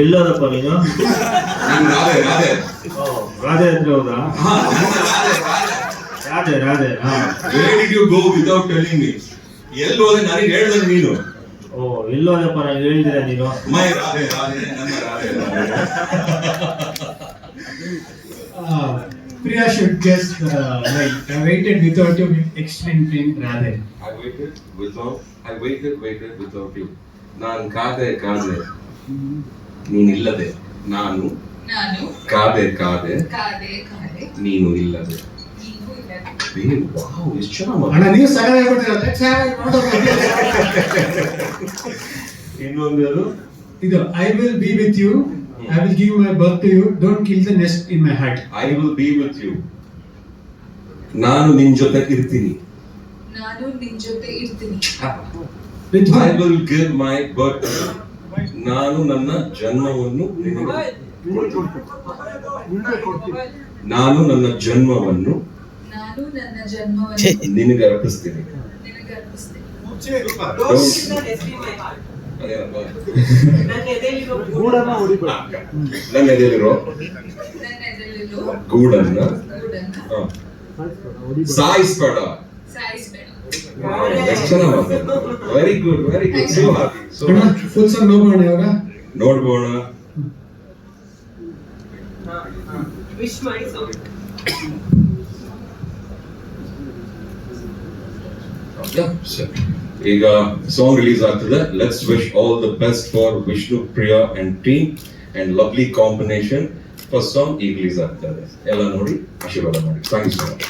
ಎಲ್ಲದಪ್ಪ ನೀನು ರಾಜೇ ಅಂದ್ರೆ ಗೋ ಮೀ ನನಗೆ ನೀನು. ಓ ಇಲ್ಲೋ ಪರನ ಹೇಳಿದಿರ ನೀನು? Should I waited I waited waited you ನಾನು ಕಾದೆ ಕಾದೆ. ನೀನಿಲ್ಲದೆ. ನಾನು ನಾನು ಕಾದೆ ಕಾದೆ. ಕಾದೆ ಕಾದೆ. ನೀನು ಇಲ್ಲದೆ. ವಾವ್ ಎಷ್ಟು ಚೆನ್ನಾಗಿ ನೀವು ಸಗದ ಹೇಳ್ಬಿಟ್ಟಿರೋ let's have ಇನ್ನೊಂದು ಇದು I will be with you I will give my birth to you don't kill the nest in my heart I will be with you ನಾನು ನಿನ್ ಜೊತೆ ಇರ್ತೀನಿ. ನಾನು ನಿನ್ ಜೊತೆ ಇರ್ತೀನಿ. With I will give my birth ನಾನು ನನ್ನ ಜನ್ಮವನ್ನು. ನಾನು ನನ್ನ ಜನ್ಮವನ್ನು ನಾನು ನನ್ನ ಜನ್ಮವನ್ನು ನಿನಗೆ ಅರ್ಪಿಸ್ತೀನಿ. ನಿನಗೆ ಅರ್ಪಿಸ್ತೇನೆ. ಅದೇನಪ್ಪ? ನನ್ನ ಎದೆಯಲ್ಲಿರೋ ಗೂಡನ್ನ ಸಾಯಿಸ್ಬೇಡ. ಸಾಯಿಸ್ಬೇಡ. Very good very good so happy so full song ನೋಡೋಣ ಇವಾಗ? ನೋಡ್ಬೋಣ Wish ಮೈ sure. ಈಗ ಸಾಂಗ್ ರಿಲೀಸ್ ಆಗ್ತದೆ. Let's wish all the best for Vishnu Priya and team and lovely combination first song ಈಗ ರಿಲೀಸ್ ಆಗ್ತದೆ. ಎಲ್ಲ ನೋಡಿ ಆಶೀರ್ವಾದ ಮಾಡಿ. Thank you so much